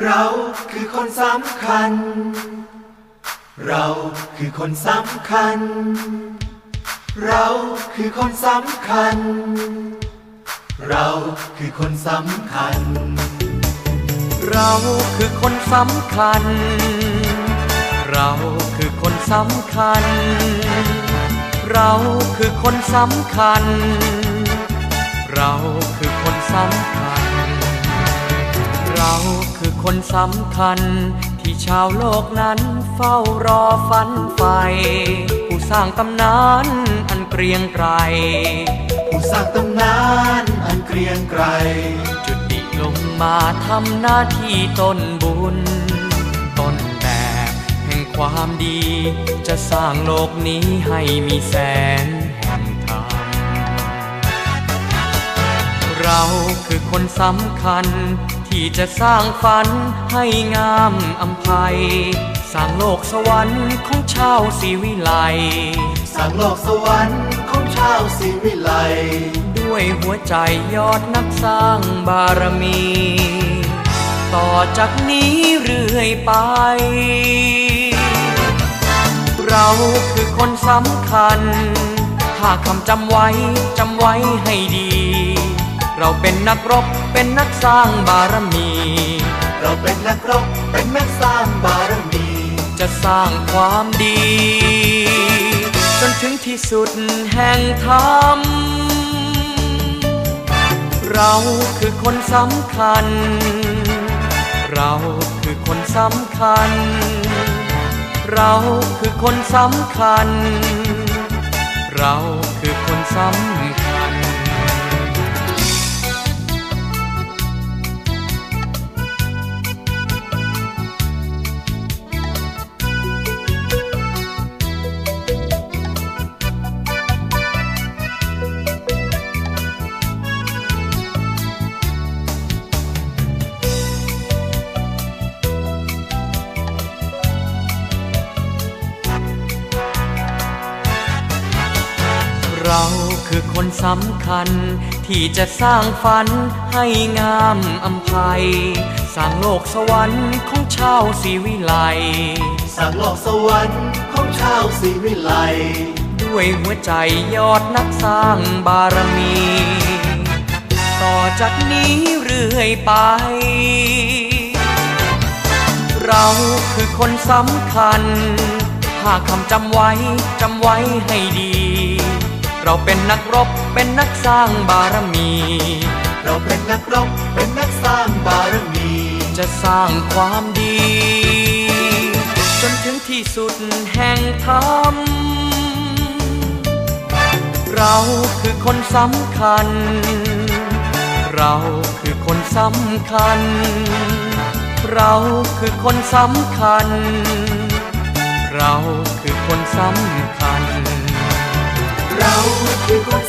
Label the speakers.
Speaker 1: เราคือคนสำคัญ เราคือคนสำคัญ เราคือคนสำคัญ เราคือคนสำคัญ
Speaker 2: เราคือคนสำคัญ เราคือคนสำคัญ เราคือคนสำคัญ เราคือคนสำคัญ เราคือคนสำคัญ ที่ชาวโลกนั้นเฝ้ารอฝันใฝ่ผู้สร้างตำนานอันเกรียงไกร
Speaker 1: ผู้สร้างตำนานอันเกรียงไกร
Speaker 2: จุติลงมาทำหน้าที่ต้นบุญ ต้นแบบแห่งความดี จะสร้างโลกนี้ให้มีแสงแห่งธรรมเราคือคนสำคัญ ที่จะสร้างฝันให้งามอำไพสร้างโลกสวรรค์ของชาวศรีวิไล
Speaker 1: สร้างโลกสวรรค์ของชาวศรีวิไล
Speaker 2: ด้วยหัวใจยอดนักสร้างบารมี ต่อจากนี้เรื่อยไป เราคือคนสำคัญถ้าคำจำไว้จำไว้ให้ดี เราเป็นนักรบเป็นนักสร้างบารมี
Speaker 1: เราเป็นนักรบเป็นนักสร้างบารมี
Speaker 2: จะสร้างความดี จนถึงที่สุดแห่งธรรม เราคือคนสำคัญ เราคือคนสำคัญ เราคือคนสำคัญ เราคือคนสำคัญ คือคนสำคัญ ที่จะสร้างฝันให้งามอำไพสร้างโลกสวรรค์ของชาวศรีวิไล
Speaker 1: สร้างโลกสวรรค์ของชาวศรีวิไล
Speaker 2: ด้วยหัวใจยอดนักสร้างบารมี ต่อจากนี้เรื่อยไป เราคือคนสำคัญหากคำจำไว้ จำไว้ให้ดี เราเป็นนักรบเป็นนักสร้างบารมี
Speaker 1: เราเป็นนักรบเป็นนักสร้างบารมี
Speaker 2: จะสร้างความดี จนถึงที่สุดแห่งธรรม เราคือคนสำคัญ เราคือคนสำคัญ เราคือคนสำคัญ เราคือคนสำคัญ
Speaker 1: เรา Chico